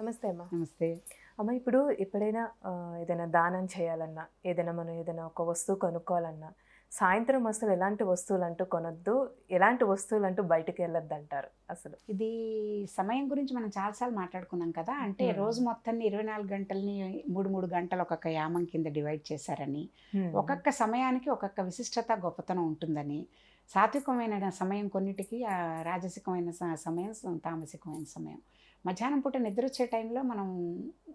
నమస్తే అమ్మా. నమస్తే. అమ్మ ఇప్పుడు ఎప్పుడైనా ఏదైనా దానం చేయాలన్నా ఏదైనా మనం ఏదైనా ఒక వస్తువు కొనుక్కోవాలన్నా సాయంత్రం అసలు ఎలాంటి వస్తువులు అంటూ కొనొద్దు ఎలాంటి వస్తువులు అంటూ బయటికి వెళ్ళొద్దు అంటారు అసలు? ఇది సమయం గురించి మనం చాలాసార్లు మాట్లాడుకున్నాం కదా అంటే. రోజు మొత్తాన్ని ఇరవై నాలుగు గంటల్ని మూడు మూడు గంటలు ఒక్కొక్క యామం కింద డివైడ్ చేశారని ఒక్కొక్క సమయానికి ఒక్కొక్క విశిష్టత గొప్పతనం ఉంటుందని సాత్వికమైన సమయం కొన్నిటికి రాజసికమైన సమయం తామసికమైన సమయం. మధ్యాహ్నం పూట నిద్ర వచ్చే టైంలో మనం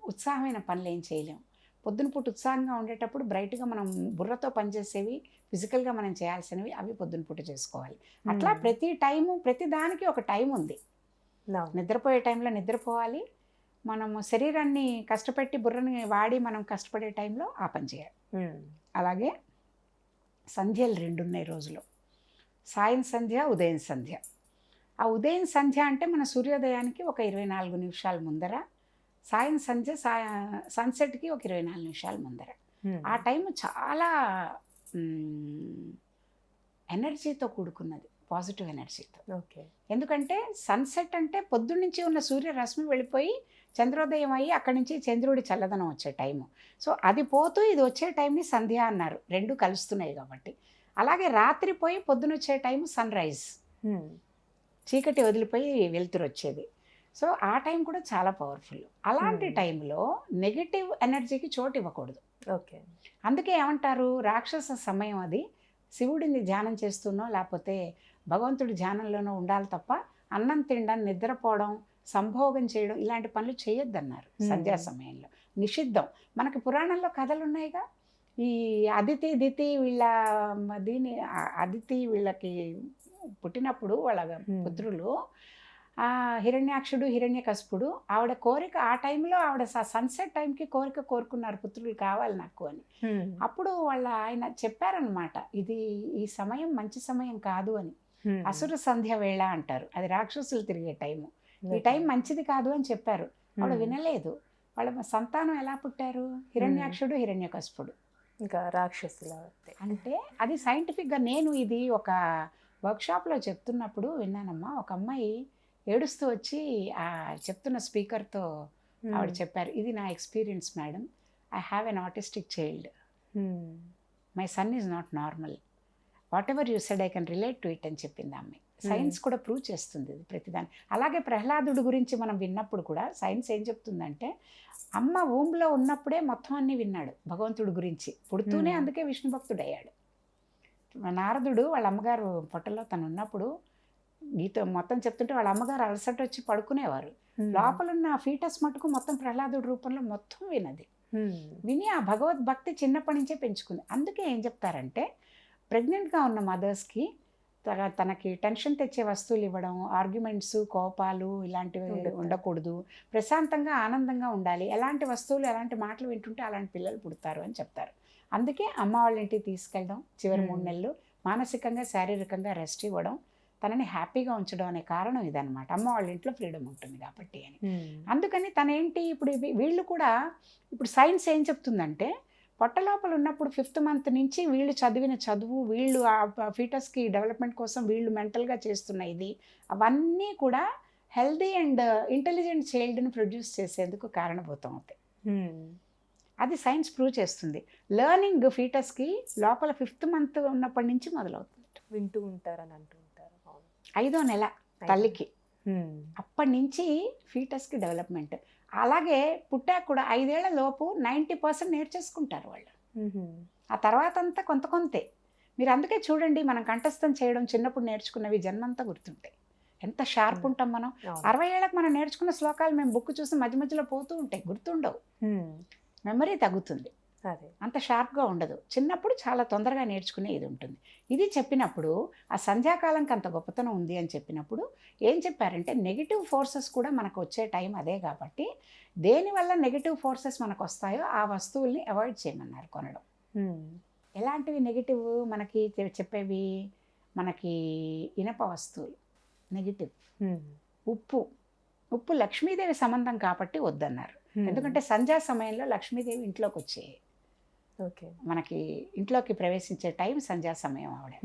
ఉత్సాహమైన పనులు ఏం చేయలేం. పొద్దున పూట ఉత్సాహంగా ఉండేటప్పుడు బ్రైట్గా మనం బుర్రతో పనిచేసేవి ఫిజికల్గా మనం చేయాల్సినవి అవి పొద్దున పూట చేసుకోవాలి. అట్లా. ప్రతి టైము ప్రతి దానికి ఒక టైం ఉంది. నిద్రపోయే టైంలో నిద్రపోవాలి. మనము శరీరాన్ని కష్టపెట్టి బుర్రని వాడి మనం కష్టపడే టైంలో ఆ పని చేయాలి. అలాగే సంధ్యలు రెండు ఉన్నాయి రోజులో. సాయం సంధ్య ఉదయం సంధ్య. ఆ ఉదయం సంధ్య అంటే మన సూర్యోదయానికి ఒక ఇరవై నాలుగు నిమిషాల ముందర సాయం సంధ్య సన్సెట్కి ఒక ఇరవై నాలుగు నిమిషాల ముందర. ఆ టైం చాలా ఎనర్జీతో కూడుకున్నది పాజిటివ్ ఎనర్జీతో. ఓకే. ఎందుకంటే సన్సెట్ అంటే పొద్దున్నుంచి ఉన్న సూర్యరశ్మి వెళ్ళిపోయి చంద్రోదయం అయ్యి అక్కడి నుంచి చంద్రుడి చల్లదనం వచ్చే టైము. సో అది పోతూ ఇది వచ్చే టైంని సంధ్య అన్నారు. రెండు కలుస్తున్నాయి కాబట్టి. అలాగే రాత్రి పోయి పొద్దునొచ్చే టైం సన్ రైజ్. చీకటి వదిలిపోయి వెలుతురు వచ్చేది సో ఆ టైం కూడా చాలా పవర్ఫుల్. అలాంటి. టైంలో నెగిటివ్ ఎనర్జీకి చోటు ఇవ్వకూడదు. ఓకే. అందుకే ఏమంటారు? రాక్షస సమయం అది. శివుడిని ధ్యానం చేస్తున్నో లేకపోతే భగవంతుడి ధ్యానంలోనో ఉండాలి తప్ప అన్నం తినడం నిద్రపోవడం సంభోగం చేయడం ఇలాంటి పనులు చేయొద్దన్నారు. సంధ్యా సమయంలో. నిషిద్ధం. మనకి పురాణంలో కథలు ఉన్నాయిగా ఈ అదితి దితి వీళ్ళ దీని అదితి వీళ్ళకి పుట్టినప్పుడు వాళ్ళ. పుత్రులు ఆ హిరణ్యాక్షుడు హిరణ్యకశపుడు ఆవిడ కోరిక ఆ టైంలో ఆవిడ సన్సెట్ టైంకి కోరిక కోరుకున్నారు పుత్రులు కావాలి నాకు అని. అప్పుడు వాళ్ళ ఆయన చెప్పారనమాట ఇది ఈ సమయం మంచి సమయం కాదు అని. అసుర సంధ్య వేళ అంటారు అది రాక్షసులు తిరిగే టైము ఈ. టైం మంచిది కాదు అని చెప్పారు ఆవిడ. వినలేదు వాళ్ళ సంతానం ఎలా పుట్టారు హిరణ్యాక్షుడు హిరణ్యకశపుడు ఇంకా రాక్షసుల. అంటే అది సైంటిఫిక్గా నేను ఇది ఒక వర్క్షాప్లో చెప్తున్నప్పుడు విన్నానమ్మా. ఒక అమ్మాయి ఏడుస్తూ వచ్చి ఆ చెప్తున్న స్పీకర్తో ఆవిడ. చెప్పారు ఇది నా experience madam. I have an autistic child. My son is not normal. Whatever you said I can relate to it అని చెప్పింది ఆమె సైన్స్ కూడా ప్రూవ్ చేస్తుంది ఇది ప్రతిదాన్ని. అలాగే ప్రహ్లాదుడి గురించి మనం విన్నప్పుడు కూడా సైన్స్ ఏం చెప్తుందంటే అమ్మ ఊంలో ఉన్నప్పుడే మొత్తం అన్ని విన్నాడు భగవంతుడి గురించి. పుడుతూనే. అందుకే విష్ణు భక్తుడు అయ్యాడు నారదుడు వాళ్ళ అమ్మగారు పొట్టలో తను ఉన్నప్పుడు గీత మొత్తం చెప్తుంటే వాళ్ళ అమ్మగారు అలసట వచ్చి పడుకునేవారు. లోపల ఉన్న ఫీటస్ మటుకు మొత్తం ప్రహ్లాదుడి రూపంలో మొత్తం వినది. విని ఆ భగవద్భక్తి చిన్నప్పటి నుంచే పెంచుకుంది అందుకే ఏం చెప్తారంటే ప్రెగ్నెంట్గా ఉన్న మదర్స్కి తన తనకి టెన్షన్ తెచ్చే వస్తువులు ఇవ్వడం ఆర్గ్యుమెంట్స్ కోపాలు ఇలాంటివి. ఉండకూడదు ప్రశాంతంగా ఆనందంగా ఉండాలి ఎలాంటి వస్తువులు ఎలాంటి మాటలు వింటుంటే అలాంటి పిల్లలు పుడతారు అని చెప్తారు అందుకే అమ్మ వాళ్ళ ఇంటికి తీసుకెళ్ళడం చివరి మూడు. నెలలు మానసికంగా శారీరకంగా రెస్ట్ ఇవ్వడం తనని హ్యాపీగా ఉంచడం అనే కారణం ఇదనమాట అమ్మ వాళ్ళ ఇంట్లో ఫ్రీడమ్ ఉంటుంది కాబట్టి అని. అందుకని తనేంటి ఇప్పుడు వీళ్ళు కూడా ఇప్పుడు సైన్స్ ఏం చెప్తుందంటే పొట్ట లోపల ఉన్నప్పుడు ఫిఫ్త్ మంత్ నుంచి వీళ్ళు చదివిన చదువు వీళ్ళు ఆ ఫీటస్కి డెవలప్మెంట్ కోసం వీళ్ళు మెంటల్గా చేస్తున్న ఇది అవన్నీ కూడా హెల్దీ అండ్ ఇంటెలిజెంట్ చైల్డ్ని ప్రొడ్యూస్ చేసేందుకు కారణభూతం అవుతాయి. అది సైన్స్ ప్రూవ్ చేస్తుంది లెర్నింగ్ ఫీటస్కి లోపల ఫిఫ్త్ మంత్ ఉన్నప్పటి నుంచి మొదలవుతుంది వింటూ ఉంటారని అంటూ ఉంటారు. ఐదో నెల తల్లికి. అప్పటి నుంచి ఫీటస్కి డెవలప్మెంట్ అలాగే పుట్టాక కూడా ఐదేళ్ళ లోపు నైంటీ పర్సెంట్ నేర్చేసుకుంటారు వాళ్ళు. ఆ తర్వాత అంతా కొంత కొంతే మీరు అందుకే చూడండి మనం కంఠస్థం చేయడం చిన్నప్పుడు నేర్చుకున్నవి జన్మంతా గుర్తుంటాయి ఎంత షార్ప్. ఉంటాం మనం. అరవై ఏళ్ళకి మనం నేర్చుకున్న శ్లోకాలు మేము బుక్ చూసి మధ్య మధ్యలో పోతూ ఉంటాయి గుర్తుండవు. మెమరీ తగ్గుతుంది. అదే. అంత షార్ప్గా ఉండదు. చిన్నప్పుడు చాలా తొందరగా నేర్చుకునే ఇది ఉంటుంది. ఇది చెప్పినప్పుడు ఆ సంధ్యాకాలంకి అంత గొప్పతనం ఉంది అని చెప్పినప్పుడు ఏం చెప్పారంటే నెగిటివ్ ఫోర్సెస్ కూడా మనకు వచ్చే టైం అదే కాబట్టి దేనివల్ల నెగిటివ్ ఫోర్సెస్ మనకు వస్తాయో ఆ వస్తువుల్ని అవాయిడ్ చేయమన్నారు కొనడం. ఎలాంటివి నెగిటివ్ మనకి చెప్పేవి? మనకి ఇనప వస్తువులు. నెగిటివ్. ఉప్పు. ఉప్పు లక్ష్మీదేవి సంబంధం కాబట్టి వద్దన్నారు. ఎందుకంటే సంధ్యా సమయంలో లక్ష్మీదేవి ఇంట్లోకి వచ్చేది ఓకే. మనకి ఇంట్లోకి ప్రవేశించే టైం సంధ్యా సమయం ఆవిడ.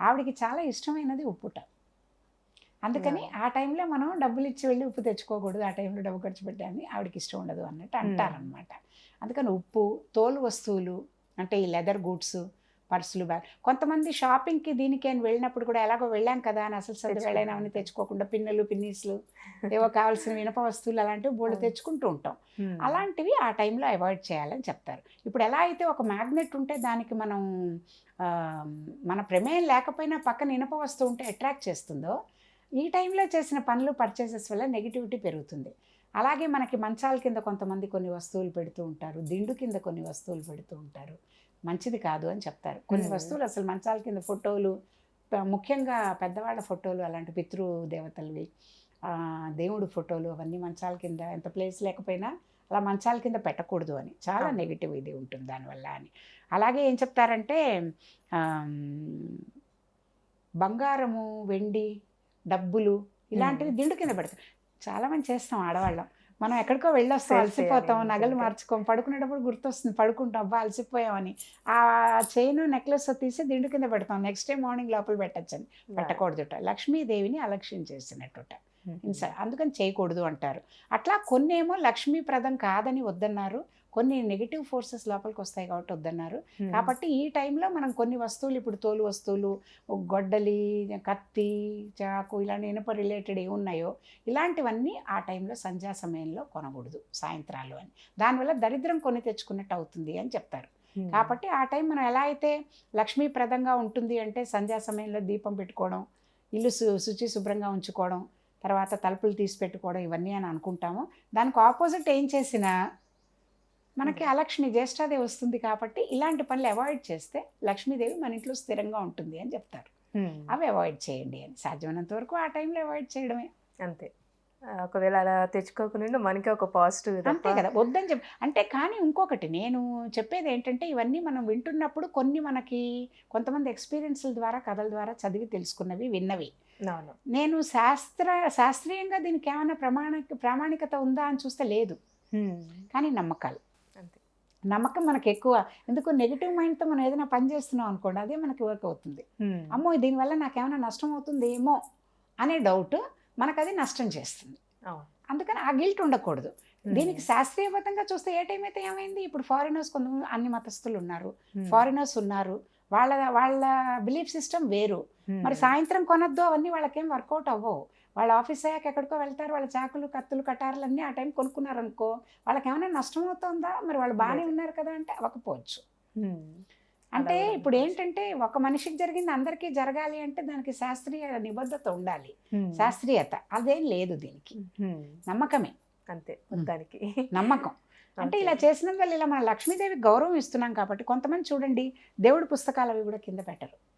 ఆవిడకి చాలా ఇష్టమైనది ఉప్పుట అందుకని ఆ టైంలో మనం డబ్బులు ఇచ్చి వెళ్ళి ఉప్పు తెచ్చుకోకూడదు ఆ టైంలో డబ్బు ఖర్చు పెట్టాలని ఆవిడకి ఇష్టం ఉండదు అన్నట్టు అంటారనమాట అందుకని ఉప్పు తోలు వస్తువులు అంటే ఈ లెదర్ గూడ్స్ పర్సులు బ్యాగ్ కొంతమంది షాపింగ్కి దీనికి అని వెళ్ళినప్పుడు కూడా ఎలాగో వెళ్ళాం కదా అని అసలు సర్ది తెచ్చుకుంటాం. వెళ్ళైనామని తెచ్చుకోకుండా పిన్నెలు పిన్నీస్లు ఏవో కావాల్సిన వినప వస్తువులు అలాంటివి అవును. తెచ్చుకుంటూ ఉంటాం. అలాంటివి ఆ టైంలో అవాయిడ్ చేయాలని చెప్తారు ఇప్పుడు ఎలా అయితే ఒక మ్యాగ్నెట్ ఉంటే దానికి మనం మన ప్రమేయం లేకపోయినా పక్కన ఇనప వస్తువు ఉంటే అట్రాక్ట్ చేస్తుందో ఈ టైంలో చేసిన పనులు పర్చేసెస్ వల్ల నెగిటివిటీ పెరుగుతుంది అలాగే మనకి మంచాల కింద కొంతమంది కొన్ని వస్తువులు పెడుతూ ఉంటారు దిండు కింద కొన్ని వస్తువులు పెడుతూ ఉంటారు మంచిది కాదు అని చెప్తారు. కొన్ని. వస్తువులు అసలు మంచాల కింద ఫోటోలు ముఖ్యంగా పెద్దవాళ్ళ ఫోటోలు అలాంటి పితృ దేవతలవి దేవుడు ఫోటోలు అవన్నీ మంచాల కింద ఎంత ప్లేస్ లేకపోయినా అలా మంచాల కింద పెట్టకూడదు అని. చాలా. నెగిటివ్ ఇది ఉంటుంది దానివల్ల అని. అలాగే ఏం చెప్తారంటే బంగారము వెండి డబ్బులు ఇలాంటివి దిండు కింద పెడతాం చాలా మంది చేస్తాం ఆడవాళ్ళం. మనం ఎక్కడికో వెళ్ళొస్తాం అలసిపోతాం నగలు. మార్చుకోం పడుకునేటప్పుడు గుర్తొస్తుంది పడుకుంటాం అబ్బా అలసిపోయామని. ఆ చైన్ నెక్లెస్ తీసి దిండు కింద పెడతాం నెక్స్ట్ డే మార్నింగ్ లోపల పెట్టచ్చని పెట్టకూడదుట లక్ష్మీదేవిని అలక్ష్యం చేసినట్టుట అందుకని చేయకూడదు అంటారు. అట్లా కొన్ని ఏమో లక్ష్మీప్రదం కాదని వద్దన్నారు. కొన్ని నెగిటివ్ ఫోర్సెస్ లోపలికి వస్తాయి కాబట్టి వద్దన్నారు Hmm. కాబట్టి ఈ టైంలో మనం కొన్ని వస్తువులు ఇప్పుడు తోలు వస్తువులు గొడ్డలి కత్తి చాకు ఇలాంటి ఇనుప రిలేటెడ్ ఏ ఉన్నాయో ఇలాంటివన్నీ ఆ టైంలో సంధ్యా సమయంలో కొనకూడదు సాయంత్రాలు అని దానివల్ల దరిద్రం కొని తెచ్చుకున్నట్టు అవుతుంది అని చెప్తారు Hmm. కాబట్టి ఆ టైం మనం ఎలా అయితే లక్ష్మీప్రదంగా ఉంటుంది అంటే సంధ్యా సమయంలో దీపం పెట్టుకోవడం ఇల్లు శు శుచి శుభ్రంగా ఉంచుకోవడం తర్వాత తలుపులు తీసి పెట్టుకోవడం ఇవన్నీ అని అనుకుంటాము దానికి ఆపోజిట్ ఏం చేసినా మనకి అలక్ష్మి జ్యేష్ఠాదేవి వస్తుంది కాబట్టి ఇలాంటి పనులు అవాయిడ్ చేస్తే లక్ష్మీదేవి మన ఇంట్లో స్థిరంగా ఉంటుంది అని చెప్తారు. అవి అవాయిడ్ చేయండి అని. సాధ్యమైనంత వరకు ఆ టైంలో అవాయిడ్ చేయడమే. అంతే. ఒకవేళ అలా తెచ్చుకోకుండా మనకి ఒక పాజిటివ్ అంతే కదా వద్దని చెప్పి అంటే కానీ ఇంకొకటి నేను చెప్పేది ఏంటంటే ఇవన్నీ మనం వింటున్నప్పుడు కొన్ని మనకి కొంతమంది ఎక్స్పీరియన్స్ల ద్వారా కథల ద్వారా చదివి తెలుసుకున్నవి విన్నవి. నేను శాస్త్ర శాస్త్రీయంగా దీనికి ఏమైనా ప్రమాణ ప్రామాణికత ఉందా అని చూస్తే లేదు. కానీ నమ్మకాలు. నమ్మకం మనకి ఎక్కువ ఎందుకు? నెగిటివ్ మైండ్తో మనం ఏదైనా పని చేస్తున్నాం అనుకోండి అదే మనకి వర్క్ అవుతుంది. అమ్మో దీనివల్ల నాకేమైనా నష్టం అవుతుంది ఏమో అనే డౌట్ మనకు అది నష్టం చేస్తుంది. అందుకని ఆ గిల్ట్ ఉండకూడదు. దీనికి శాస్త్రీయబద్ధంగా చూస్తే ఏ టైం అయితే ఏమైంది? ఇప్పుడు ఫారినర్స్ కొంతమంది అన్ని మతస్థులు ఉన్నారు. ఫారినర్స్ ఉన్నారు. వాళ్ళ వాళ్ళ బిలీఫ్ సిస్టమ్ వేరు. మరి సాయంత్రం కొనొద్దు అవన్నీ వాళ్ళకేం వర్కౌట్ అవ్వవు. వాళ్ళ ఆఫీస్ అయ్యాక ఎక్కడికో వెళ్తారు వాళ్ళ చాకులు కత్తులు కటారులు అన్నీ ఆ టైం కొనుక్కున్నారు అనుకో వాళ్ళకి ఏమైనా నష్టం అవుతుందా? మరి వాళ్ళు బాగానే. ఉన్నారు కదా అంటే అవ్వకపోవచ్చు. అంటే ఇప్పుడు. ఏంటంటే ఒక మనిషికి జరిగింది అందరికీ జరగాలి అంటే దానికి శాస్త్రీయ నిబద్ధత ఉండాలి. శాస్త్రీయత. అదేం లేదు దీనికి. నమ్మకమే. అంతే మొత్తానికి. నమ్మకం. అంటే ఇలా చేసినందువల్ల ఇలా మన లక్ష్మీదేవి గౌరవం ఇస్తున్నాం కాబట్టి కొంతమంది చూడండి దేవుడి పుస్తకాలు అవి కూడా కింద పెట్టరు.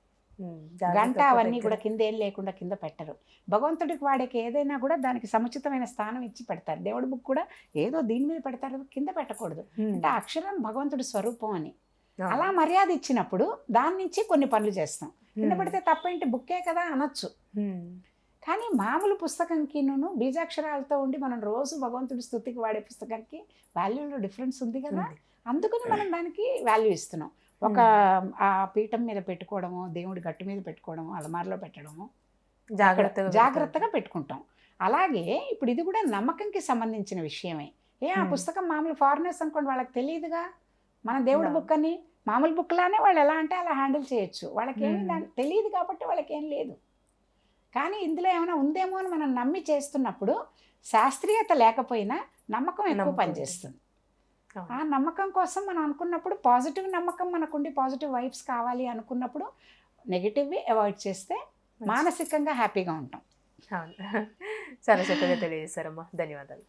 గంట అవన్నీ కూడా కింద ఏం లేకుండా కింద పెట్టరు. భగవంతుడికి వాడికి ఏదైనా కూడా దానికి సముచితమైన స్థానం ఇచ్చి పెడతారు. దేవుడి బుక్ కూడా ఏదో దీని మీద పెడతారు కింద పెట్టకూడదు. అంటే అక్షరం భగవంతుడి స్వరూపం అని. అలా మర్యాద ఇచ్చినప్పుడు దాని నుంచి కొన్ని పనులు చేస్తాం. కింద పెడితే తప్పేంటి బుక్కే కదా అనొచ్చు. కానీ మామూలు పుస్తకంకిను బీజాక్షరాలతో ఉండి మనం రోజు భగవంతుడి స్థుతికి వాడే పుస్తకానికి వాల్యూలో డిఫరెన్స్ ఉంది కదా? అందుకని మనం దానికి వాల్యూ ఇస్తున్నాం. ఒక ఆ పీఠం మీద పెట్టుకోవడము దేవుడి గట్టు మీద పెట్టుకోవడము అలమారలో పెట్టడము జాగ్రత్తగా జాగ్రత్తగా పెట్టుకుంటాం. అలాగే ఇప్పుడు ఇది కూడా నమ్మకంకి సంబంధించిన విషయమే. ఏ ఆ. పుస్తకం మామూలు ఫారినర్స్ అనుకోండి వాళ్ళకి తెలియదుగా? మన దేవుడి. బుక్ అని మామూలు బుక్ లానే వాళ్ళు ఎలా అంటే అలా హ్యాండిల్ చేయొచ్చు. వాళ్ళకి ఏమి తెలియదు కాబట్టి వాళ్ళకి ఏం లేదు. కానీ ఇందులో ఏమైనా ఉందేమో అని మనం నమ్మి చేస్తున్నప్పుడు శాస్త్రీయత లేకపోయినా నమ్మకం ఎక్కువ పనిచేస్తుంది. ఆ నమ్మకం కోసం మనం అనుకున్నప్పుడు పాజిటివ్ నమ్మకం మనకుండి పాజిటివ్ వైబ్స్ కావాలి అనుకున్నప్పుడు నెగిటివ్వి అవాయిడ్ చేస్తే మానసికంగా హ్యాపీగా ఉంటాం. చాలా చక్కగా తెలియజేశారమ్మా. ధన్యవాదాలు.